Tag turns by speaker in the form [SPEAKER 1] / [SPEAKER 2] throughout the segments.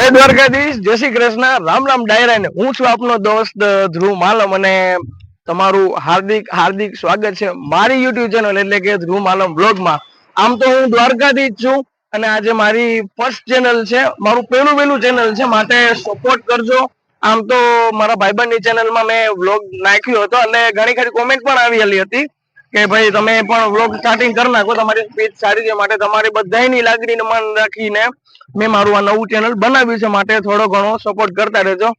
[SPEAKER 1] જય દ્વારકાધીશ, જય શ્રી કૃષ્ણ. રામ રામ ડાયરા ને હું છું આપનો દોસ્ત ધ્રુવ માલમ અને તમારું હાર્દિક હાર્દિક સ્વાગત છે મારી યુટ્યુબ ચેનલ એટલે કે ધ્રુવ માલમ બ્લોગમાં આમ તો હું દ્વારકાધીશ છું અને આજે મારી ફર્સ્ટ ચેનલ છે, મારું પહેલું પહેલું ચેનલ છે, માટે સપોર્ટ કરજો. આમ તો મારા ભાઈબંધની ચેનલમાં મેં વ્લોગ નાખ્યો હતો અને ઘણી ખરી કોમેન્ટ પણ આવેલી હતી કે ભાઈ તમે પણ વ્લોગ સ્ટાર્ટિંગ કરી નાખો, તમારી સ્પીચ સારી છે, માટે તમારી બધાની લાગણીને મન રાખીને મેં મારું આ નવું ચેનલ બનાવ્યું છે, માટે થોડો ઘણો સપોર્ટ કરતા રહેજો.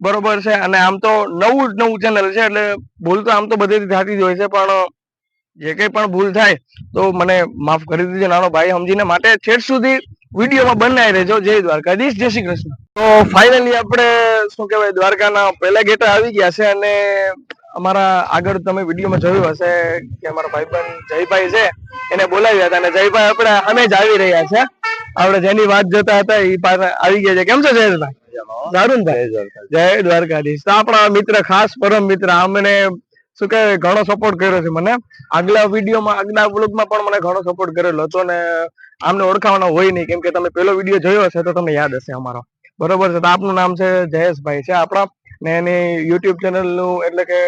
[SPEAKER 1] બરોબર છે, અને આમ તો નવું જ નવું ચેનલ છે, એટલે ભૂલ તો આમ તો બધેથી થતી જ હોય છે, પણ જે કંઈ પણ ભૂલ થાય, તો મને માફ કરી દીજો નાનો ભાઈ સમજીને, માટે છેટ સુધી વિડીયોમાં બનાવી રહેજો. જય દ્વારકાધીશ, જય શ્રી કૃષ્ણ. તો ફાઇનલી આપણે, શું કહેવાય, દ્વારકાના પહેલા ગેટા આવી ગયા છે, અને અમારા આગળ તમે વિડીયોમાં જોયું હશે કે અમારા ભાઈબંધ જયભાઈ છે, એને બોલાવ્યા હતા, અને જયભાઈ આપણે અમે જ આવી રહ્યા છે. આપણે જેની વાત જોતા હતા એ પાછા આવી ગયા છે. કેમ છે જયેશભાઈ? સારું ને ભાઈ? જય દ્વારકાધીશ. તો આપણા મિત્ર ખાસ પરમ મિત્ર અમને શું કહેવાય ઘણો સપોર્ટ કર્યો છે મને. આગલા વિડીયોમાં આગલા વ્લોગમાં પણ મને ઘણો સપોર્ટ કરેલો હતો ને આમને ઓળખાવાનો હોય નહીં. કેમ કે તમે પેલો વીડિયો જોયો હશે તો તમને યાદ હશે અમારો. બરોબર છે. તો આપનું નામ છે જયેશભાઈ છે આપણા. ને એની યુટ્યુબ ચેનલનું એટલે કે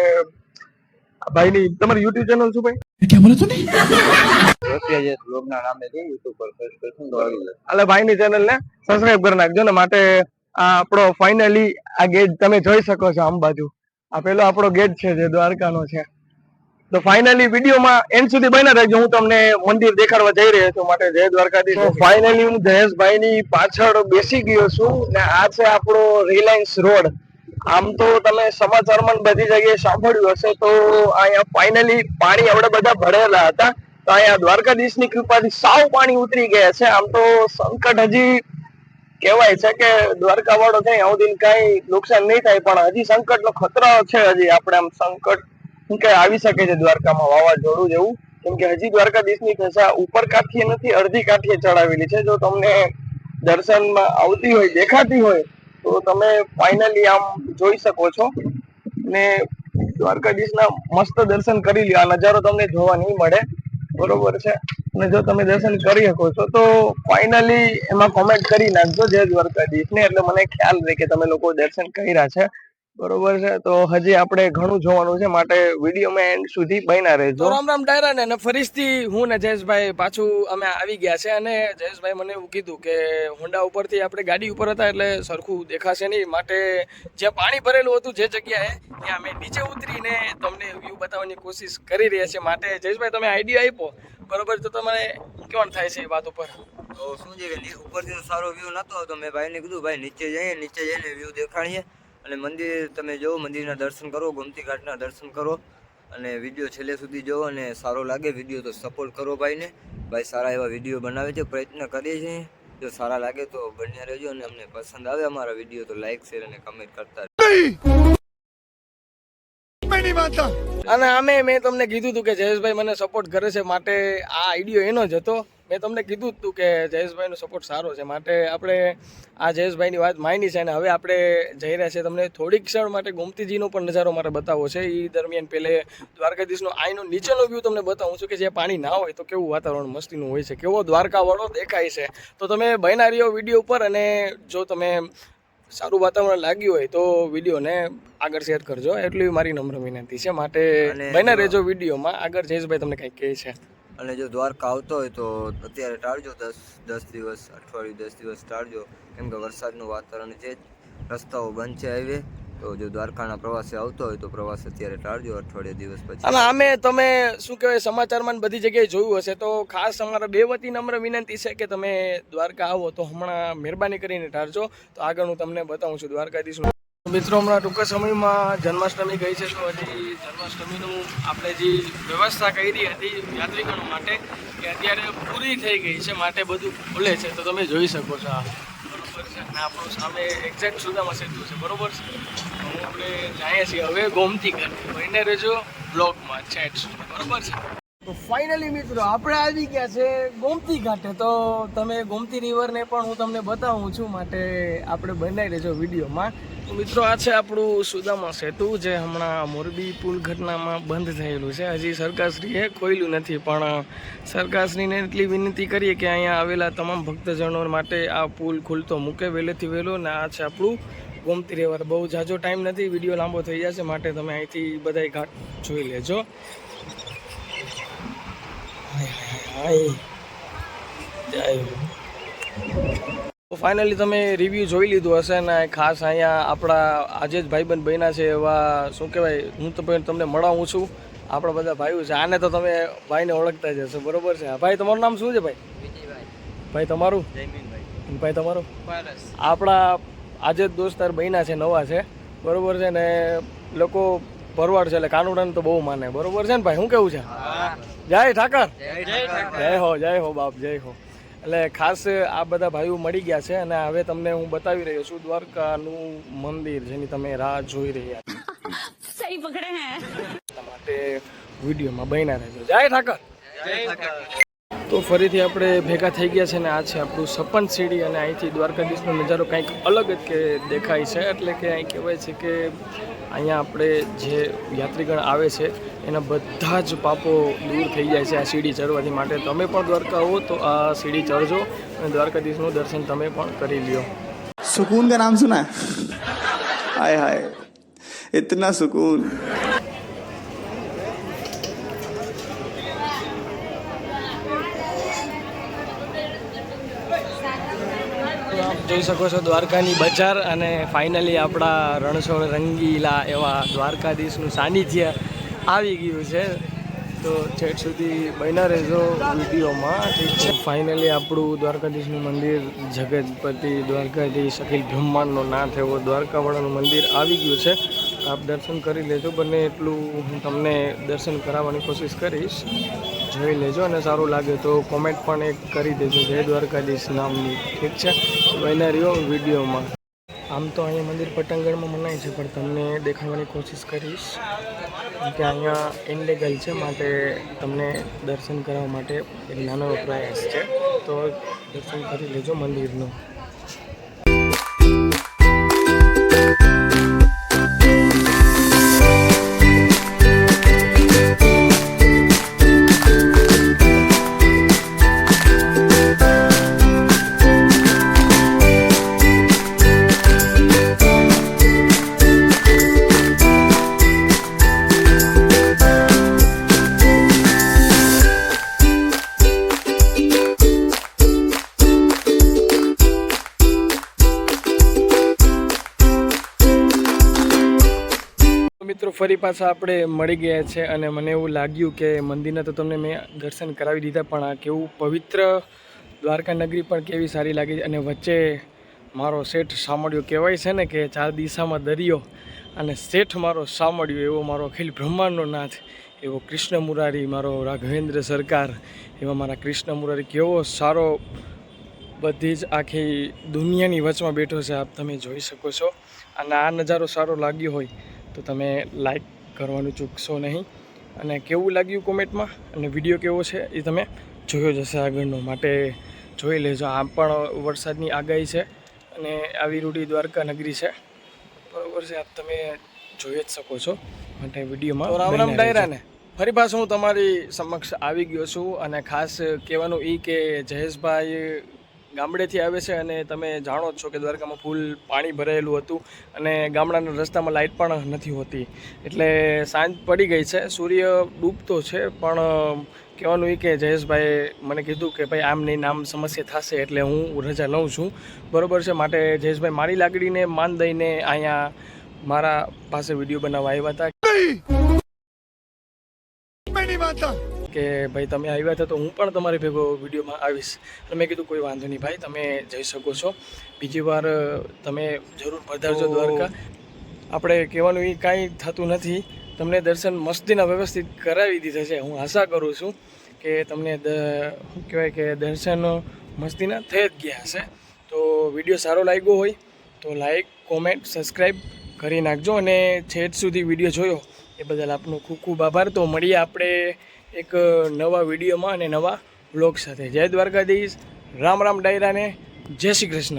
[SPEAKER 1] ભાઈની તમારી યુટ્યુબ ચેનલ શું ભાઈ?
[SPEAKER 2] क्या बोला तूने
[SPEAKER 3] રોટિયા બ્લોગના નામેથી યુટ્યુબ પર સર્ચ કરશું તો આવી જશે
[SPEAKER 1] એટલે ભાઈની ચેનલ ને સબસ્ક્રાઇબ કરી નાખજો ને માટે આ આપણો ફાઇનલી આ ગેટ તમે જોઈ શકો છો આમ બાજુ આ પેલો આપણો ગેટ છે જે દ્વારકાનો છે તો ફાઇનલી વિડીયોમાં એન્ડ સુધી બન્યા રહેજો હું તમને મંદિર દેખાડવા જઈ રહ્યો છું માટે જય દ્વારકાધીશ તો ફાઇનલી હું જયેશભાઈની પાછળ બેસી ગયો છું ને આ છે આપણો રિલાયન્સ રોડ આમ તો તમે સમાચારમાં બધી જગ્યાએ સાંભળ્યું હશે તો અહીંયા ફાઇનલી પાણી આપણે બધા ભરેલા હતા. તો અહીંયા દ્વારકાધીશની કૃપાથી સાવ પાણી ઉતરી ગયા છે. આમ તો સંકટ હજી કહેવાય છે કે દ્વારકા વાળો કઈ સુધી કઈ નુકસાન નહીં થાય, પણ હજી સંકટનો ખતરો છે હજી. આપણે આમ સંકટ શું કે આવી શકે છે દ્વારકામાં વાવાઝોડું જેવું. કેમ કે હજી દ્વારકાધીશની ધજા ઉપર કાઠીએ નથી, અડધી કાઠીએ ચડાવેલી છે. જો તમને દર્શનમાં આવતી હોય, દેખાતી હોય તો તમે ફાઇનલી આમ જોઈ શકો છો. ને દ્વારકાધીશના મસ્ત દર્શન કરી લ્યો. આ નજારો તમને જોવા નહીં મળે. બરોબર છે? અને જો તમે દર્શન કરી શકો છો, તો ફાઇનલી એમાં કોમેન્ટ કરી નાખજો જય દ્વારકાધીશ ને. એટલે મને ખ્યાલ રહે કે તમે લોકો દર્શન કર્યા છે. બરોબર છે? તો હજી આપણે ઘણું જોવાનું છે. માટે વિડીયોમાં એન્ડ સુધી બન્યા રહેજો. રામ રામ ડાયરા ને ફરીથી હું ને જયેશભાઈ પાછું અમે આવી ગયા છે અને જયેશભાઈ મને એવું કીધું કે હોન્ડા ઉપરથી આપણે ગાડી ઉપર હતા એટલે સરખું દેખાશે નહીં. માટે જે પાણી ભરેલું હતું જે જગ્યાએ ત્યાં અમે નીચે ઉતરીને તમને વ્યૂ બતાવવાની કોશિશ કરી રહ્યા છે માટે જયેશભાઈ તમે આઈડિયા આપ્યો. બરોબર તો તમારે કેવાનું થાય છે એ વાત ઉપર?
[SPEAKER 3] તો શું છે ઉપરથી સારો વ્યૂ નતો તો મેં ભાઈને કીધું ભાઈ નીચે જઈએ નીચે જઈને વ્યૂ દેખાડીએ. અને મંદિર તમે જુઓ મંદિરના દર્શન કરો, ગોમતી ઘાટના દર્શન કરો અને વીડિયો છેલ્લે સુધી જુઓ અને સારો લાગે વીડિયો તો સપોર્ટ કરો ભાઈને. ભાઈ સારા એવા વીડિયો બનાવે છે, પ્રયત્ન કરીએ છીએ. જો સારા લાગે તો બન્યા રહેજો અને અમને પસંદ આવે અમારા વીડિયો તો લાઈક શેર અને કમેન્ટ કરતા
[SPEAKER 2] નહીં!
[SPEAKER 1] અને અમે મેં તમને કીધું હતું કે જયેશભાઈ મને સપોર્ટ કરે છે માટે આ આઈડિયો એનો જ હતો. મેં તમને કીધું હતું કે જયેશભાઈનો સપોર્ટ સારો છે માટે આપણે આ જયેશભાઈની વાત માની છે અને હવે આપણે જઈ રહ્યા છીએ તમને થોડીક ક્ષણ માટે ગોમતીજીનો પણ નજારો મારે બતાવવો છે. એ દરમિયાન પહેલે દ્વારકાધીશનો આઈનો નીચેનો વ્યૂ તમને બતાવું છું કે જે પાણી ના હોય તો કેવું વાતાવરણ મસ્તીનું હોય છે. કેવો દ્વારકાવાળો દેખાય છે. તો તમે બનારીઓ વીડિયો ઉપર અને જો તમે સારું વાતાવરણ લાગ્યું હોય તો વિડીયોને આગળ શેર કરજો. એટલી મારી નમ્ર વિનંતી છે. માટે
[SPEAKER 3] બને
[SPEAKER 1] રહેજો વિડીયોમાં. આગળ જયેશભાઈ તમને કંઈક કહે છે?
[SPEAKER 3] અને જો દ્વારકા આવતો હોય તો અત્યારે ટાળજો. દસ દસ દિવસ અઠવાડિયું દસ દિવસ ટાળજો. કેમ કે વરસાદનું વાતાવરણ છે રસ્તાઓ બંધ છે હાઈવે. તો જો દ્વારકાના પ્રવાસે આવતો હોય તો પ્રવાસ અત્યારે ટાળજો અઠવાડિયા દિવસ પછી.
[SPEAKER 1] અને અમે, તમે શું કહેવાય, સમાચારમાં બધી જગ્યાએ જોયું હશે, તો ખાસ અમારા બે વતી નમ્ર વિનંતી છે કે તમે દ્વારકા આવો તો હમણાં મહેરબાની કરીને ટાળજો. તો આગળ હું તમને બતાવું છું દ્વારકાધીશનું. મિત્રો, હમણાં ટૂંકા સમયમાં જન્માષ્ટમી ગઈ છે, તો હજી જન્માષ્ટમીનું આપણે જે વ્યવસ્થા કરી હતી યાત્રિકો માટે કે અત્યારે પૂરી થઈ ગઈ છે, માટે બધું ખુલે છે, તો તમે જોઈ શકો છો આ. બરોબર છે? અને આપણું સામે એક્ઝેક્ટ સુધામાં સેતુ છે, બરોબર છે? આપણે જઈએ છીએ હવે ગોમતી કરતી બને રહેજો બ્લોગમાં ચેટ બરોબર છે? તો ફાઇનલી મિત્રો, આપણે આવી ગયા છે ગોમતી ઘાટે. તો તમે ગોમતી રિવરને પણ હું તમને બતાવું છું માટે આપણે બનાવી લેજો વિડીયોમાં. તો મિત્રો, આ છે આપણું સુદામા સેતુ જે હમણાં મોરબી પુલ ઘટનામાં બંધ થયેલું છે. હજી સરકારશ્રીએ ખોલ્યું નથી, પણ સરકારશ્રીને એટલી વિનંતી કરીએ કે અહીંયા આવેલા તમામ ભક્તજનો માટે આ પુલ ખુલતો મૂકે. વહેલેથી વહેલો ને આ છે આપણું ગોમતી રહેવા બહુ જાજો ટાઈમ નથી. વીડિયો લાંબો થઈ જશે માટે તમે અહીંથી બધાય ઘાટ જોઈ લેજો. ફાઇનલી તમે રિવ્યૂ જોઈ લીધું હશે ને ખાસ અહીંયા આપણા આજે જ ભાઈબંધ બન્યા છે એવા શું કહેવાય હું તો પણ તમને મળાવું છું. આપણા બધા ભાઈઓ છે. આને તો તમે ભાઈને ઓળખતા જ હશો. બરોબર છે. ભાઈ તમારું નામ શું છે ભાઈ? ભાઈ તમારું? ભાઈ તમારું? આપણા આજે જ દોસ્તાર બન્યા છે નવા છે. બરોબર છે ને લોકો ભરવાડ છે એટલે કાનુડાને તો બહુ માને. બરોબર છે ને ભાઈ હું કેવું છે? જય ઠાકર. જય હો જય હો બાપ જય હો. એટલે ખાસ આ બધા ભાઈઓ મળી ગયા છે અને હવે તમને હું બતાવી રહ્યો છું દ્વારકાનું મંદિર જેની તમે રાહ જોઈ રહ્યા
[SPEAKER 2] સહી પકડે
[SPEAKER 1] હે. માટે વિડીયોમાં બન્યા રહેજો. જય ઠાકર. જય ઠાકર. તો ફરીથી આપણે ભેગા થઈ ગયા છે ને આ છે આપણું સપન સીડી અને અહીંથી દ્વારકાધીશનો નજારો કંઈક અલગ જ કે દેખાય છે. એટલે કે અહીં કહેવાય છે કે અહીંયા આપણે જે યાત્રીગણ આવે છે એના બધા જ પાપો દૂર થઈ જાય છે આ સીડી ચડવાથી માટે. તમે પણ દ્વારકા હો તો આ સીડી ચડજો અને દ્વારકાધીશનું દર્શન તમે પણ કરી લ્યો.
[SPEAKER 4] સુકૂન કા નામ સુના હાય હાય.
[SPEAKER 1] ઇતના સુકૂન. જોઈ શકો છો દ્વારકાની બજાર અને ફાઇનલી આપણા રણછોડ રંગીલા એવા દ્વારકાધીશનું સાનિધ્ય આવી ગયું છે. તો છેક સુધી બન્યા રહેજો વિડીયોમાં, ઠીક છે? ફાઇનલી આપણું દ્વારકાધીશનું મંદિર જગતપતિ દ્વારકાધીશ અખિલ બ્રહ્માંડનો નાથ એવો દ્વારકાવાળાનું મંદિર આવી ગયું છે. આપ દર્શન કરી લેજો, બને એટલું હું તમને દર્શન કરાવવાની કોશિશ કરીશ. જોઈ લેજો અને સારું લાગે તો કોમેન્ટ પણ એક કરી દેજો, જય દ્વારકાધીશ નામની. ઠીક છે? બન્યા રહ્યો વિડીયોમાં. આમ તો અહીંયા મંદિર પટંગણમાં મનાય છે, પણ તમને દેખાડવાની કોશિશ કરીશ કે અહીંયા ઇનલીગલ છે માટે તમને દર્શન કરવા માટે એક નાનો પ્રયાસ છે. તો દર્શન કરી લેજો મંદિરનું. ફરી પાછા આપણે મળી ગયા છે અને મને એવું લાગ્યું કે મંદિરના તો તમને મેં દર્શન કરાવી દીધા, પણ આ કેવું પવિત્ર દ્વારકા નગરી પણ કેવી સારી લાગી અને વચ્ચે મારો શેઠ સાંભળ્યો કહેવાય છે ને કે ચાર દિશામાં દરિયો અને શેઠ મારો સાંભળ્યો એવો મારો અખિલ બ્રહ્માંડનો નાથ, એવો કૃષ્ણ મુરારી મારો રાઘવેન્દ્ર સરકાર, એવા મારા કૃષ્ણ મુરારી કેવો સારો બધી જ આખી દુનિયાની વચમાં બેઠો છે, આપ તમે જોઈ શકો છો. અને આ નજારો સારો લાગ્યો હોય તો તમે લાઈક કરવાનું ચૂકશો નહીં. અને કેવું લાગ્યું કોમેન્ટમાં? અને વીડિયો કેવો છે એ તમે જોયો જશે આગળનો. માટે જોઈ લેજો. આ પણ વરસાદની આગાહી છે અને આવી રૂઢી દ્વારકા નગરી છે. બરોબર છે. આપ તમે જોઈ જ શકો છો. માટે વિડીયોમાં રામ રામ ડાયરાને. ફરી પાછું હું તમારી સમક્ષ આવી ગયો છું. અને ખાસ કહેવાનું એ કે જયેશભાઈ ગામડેથી આવે છે અને તમે જાણો જ છો કે દ્વારકામાં ફૂલ પાણી ભરાયેલું હતું અને ગામડાના રસ્તામાં લાઇટ પણ નથી હોતી. એટલે સાંજ પડી ગઈ છે, સૂર્ય ડૂબતો છે, પણ કહેવાનું એ કે જયેશભાઈ મને કીધું કે ભાઈ આમ નહીં નામ સમસ્યા થશે એટલે હું રજા લઉં છું. બરાબર છે, માટે જયેશભાઈ મારી લાગણીને માન દઈને અહીંયા મારા પાસે વીડિયો બનાવવા આવ્યા હતા. કે ભાઈ તમે આવ્યા હતા તો હું પણ તમારી ભેગો વિડીયોમાં આવીશ. અને મેં કીધું કોઈ વાંધો નહીં ભાઈ તમે જઈ શકો છો. બીજી વાર તમે જરૂર પધારજો દ્વારકા. આપણે કહેવાનું એ કાંઈ થતું નથી. તમને દર્શન મસ્તીના વ્યવસ્થિત કરાવી દીધા છે. હું આશા કરું છું કે તમને દ- શું કહેવાય કે દર્શન મસ્તીના થઈ જ ગયા હશે. તો વીડિયો સારો લાગ્યો હોય તો લાઈક કોમેન્ટ સબસ્ક્રાઈબ કરી નાખજો અને છેટ સુધી વીડિયો જોયો. એ બદલ આપનો ખૂબ ખૂબ આભાર. તો મળીએ આપણે એક નવા વિડીયોમાં અને નવા વ્લોગ સાથે. જય દ્વારકાધીશ. રામ રામ ડાયરાને. જય શ્રી કૃષ્ણ.